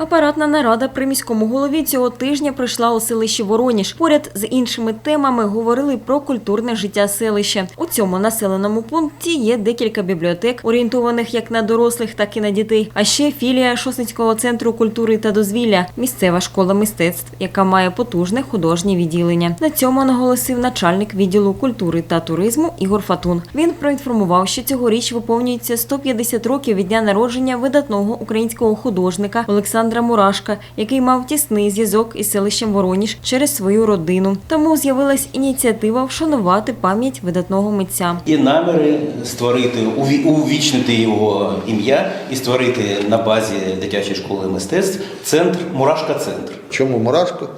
Апаратна нарада при міському голові цього тижня пройшла у селищі Вороніж. Поряд з іншими темами говорили про культурне життя селища. У цьому населеному пункті є декілька бібліотек, орієнтованих як на дорослих, так і на дітей. А ще філія Шосницького центру культури та дозвілля, місцева школа мистецтв, яка має потужне художнє відділення. На цьому наголосив начальник відділу культури та туризму Ігор Фатун. Він проінформував, що цьогоріч виповнюється 150 років від дня народження видатного українського художника Олександра Мурашка, який мав тісний зв'язок із селищем Вороніж через свою родину. Тому з'явилась ініціатива вшанувати пам'ять видатного митця. І наміри створити, уві- увічнити його ім'я і створити на базі дитячої школи мистецтв центр Мурашка Центр. Чому Мурашко?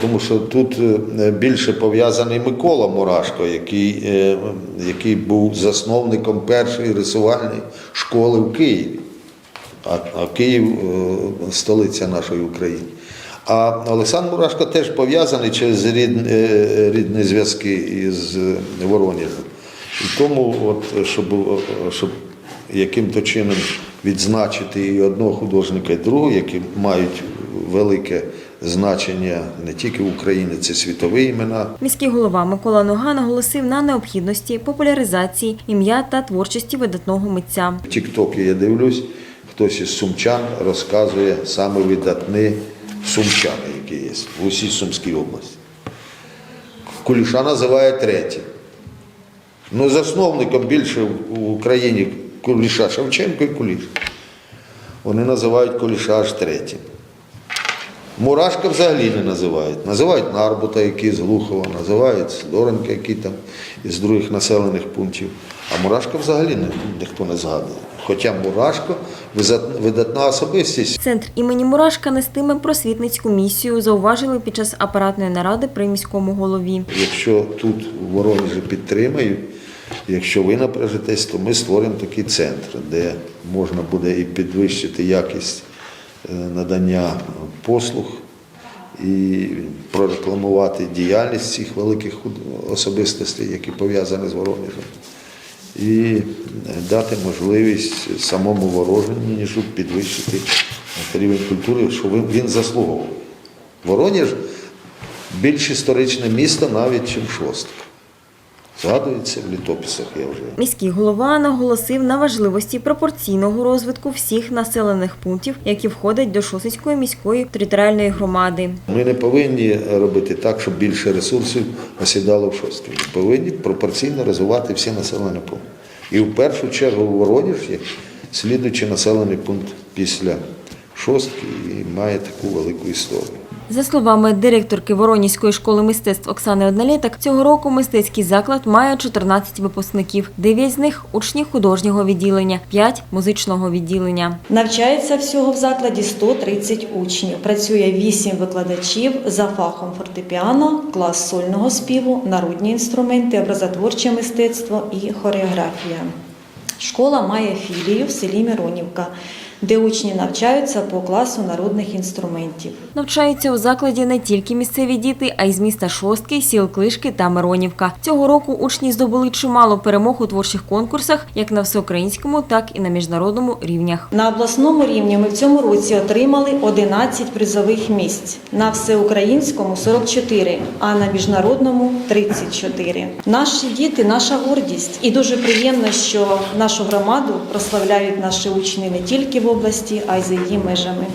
Тому що тут е, більше пов'язаний Микола Мурашко, який, е, який був засновником першої рисувальної школи в Києві. А, Київ е, столиця нашої України. А Олександр Мурашко теж пов'язаний через е, рідні зв'язки із Воронежем. І тому, от, щоб, щоб яким-то чином відзначити і одного художника, і другого, які мають велике значення не тільки в Україні, це світові імена. Міський голова Микола Нога наголосив на необхідності популяризації ім'я та творчості видатного митця. В Тіктокі я дивлюсь, хтось із сумчан розказує саме видатні сумчани, які є в усій Сумській області. Куліша називає третім. Ну, засновником більше в Україні Куліша Шевченко і Куліш. Вони називають Куліша аж третім. Мурашка взагалі не називають. Називають Нарбута, який з Глухова, називають Сидоренка, який там із других населених пунктів. А Мурашка взагалі ніхто не згадує. Хоча Мурашко видатна особистість. Центр імені Мурашка нестиме просвітницьку місію, зауважили під час апаратної наради при міському голові. Якщо тут в Воронежі підтримають, якщо ви напряжетесь, то ми створимо такий центр, де можна буде і підвищити якість е, надання послуг і прорекламувати діяльність цих великих особистостей, які пов'язані з Воронежем. І е, дати можливість самому Воронежу підвищити рівень культури, що він заслуговував. Воронеж більш історичне місто навіть, ніж Шостка. Згадується в літописах я вже. Міський голова наголосив на важливості пропорційного розвитку всіх населених пунктів, які входять до Шосицької міської територіальної громади. Ми не повинні робити так, щоб більше ресурсів осідало в Шостці. Ми повинні пропорційно розвивати всі населені пункти. І в першу чергу Воронеж є слідуючий населений пункт після Шостки і має таку велику історію. За словами директорки Воронізької школи мистецтв Оксани Однолітак, цього року мистецький заклад має 14 випускників. 9 з них учні художнього відділення, 5 – музичного відділення. Навчається всього в закладі 130 учнів. Працює 8 викладачів за фахом фортепіано, клас сольного співу, народні інструменти, образотворче мистецтво і хореографія. Школа має філію в селі Миронівка, де учні навчаються по класу народних інструментів. Навчаються у закладі не тільки місцеві діти, а й з міста Шостки, сіл Клишки та Миронівка. Цього року учні здобули чимало перемог у творчих конкурсах, як на всеукраїнському, так і на міжнародному рівнях. На обласному рівні ми в цьому році отримали 11 призових місць, на всеукраїнському 44, а на міжнародному 34. Наші діти наша гордість, і дуже приємно, що нашу громаду прославляють наші учні не тільки в області, а й за її межами.